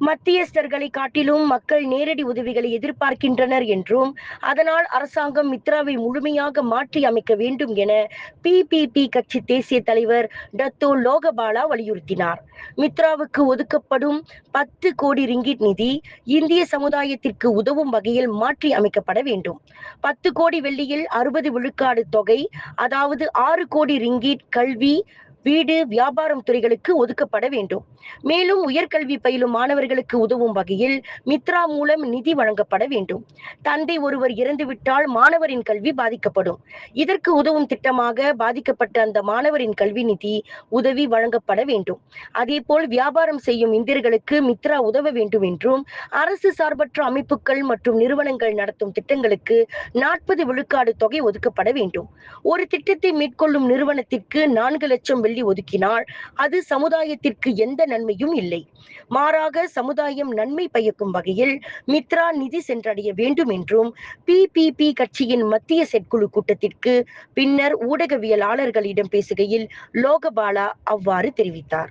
மத்தியஸ்தர்களை காட்டிலும் மக்கள் நேரடி உதவிகளை எதிர்பார்க்கின்றனர் என்றும் அதனால் அரசாங்கம் மித்ராவை முழுமையாக மாற்றி அமைக்க வேண்டும் என பிபிபி கட்சி தேசிய தலைவர் டத்தோ லோகபாலா வலியுறுத்தினார். மித்ராவுக்கு ஒதுக்கப்படும் பத்து கோடி ரிங்கிட் நிதி இந்திய சமுதாயத்திற்கு உதவும் வகையில் மாற்றி அமைக்கப்பட வேண்டும். பத்து கோடி வெள்ளியில் அறுபது விழுக்காடு தொகை அதாவது ஆறு கோடி ரிங்கிட் கல்வி வீடு வியாபாரம் துறைகளுக்கு ஒதுக்கப்பட வேண்டும். மேலும் உயர்கல்வி பயிலும் மாணவர்களுக்கு உதவும் வகையில் மித்ரா மூலம் நிதி வழங்கப்பட வேண்டும். தந்தை ஒருவர் இறந்துவிட்டால் மாணவரின் கல்வி பாதிக்கப்படும். இதற்கு உதவும் திட்டமாக பாதிக்கப்பட்ட அந்த மாணவரின் கல்வி நிதி உதவி வழங்கப்பட வேண்டும். அதேபோல் வியாபாரம் செய்யும் இந்தியர்களுக்கு மித்ரா உதவ வேண்டும் என்றும் அரசு சார்பற்ற அமைப்புகள் மற்றும் நிறுவனங்கள் நடத்தும் திட்டங்களுக்கு நாற்பது விழுக்காடு தொகை ஒதுக்கப்பட வேண்டும். ஒரு திட்டத்தை மேற்கொள்ளும் நிறுவனத்திற்கு நான்கு லட்சம் வெள்ளி ஒதுக்கினால் அது சமுதாயத்திற்கு எந்த நன்மையும் இல்லை. மாறாக சமுதாயம் நன்மை பயக்கும் வகையில் மித்ரா நிதி சென்றடைய வேண்டும் என்றும் பிபிபி கட்சியின் மத்திய செயற்குழு கூட்டத்திற்கு பின்னர் ஊடகவியலாளர்களிடம் பேசுகையில் லோகபாலா அவ்வாறு தெரிவித்தார்.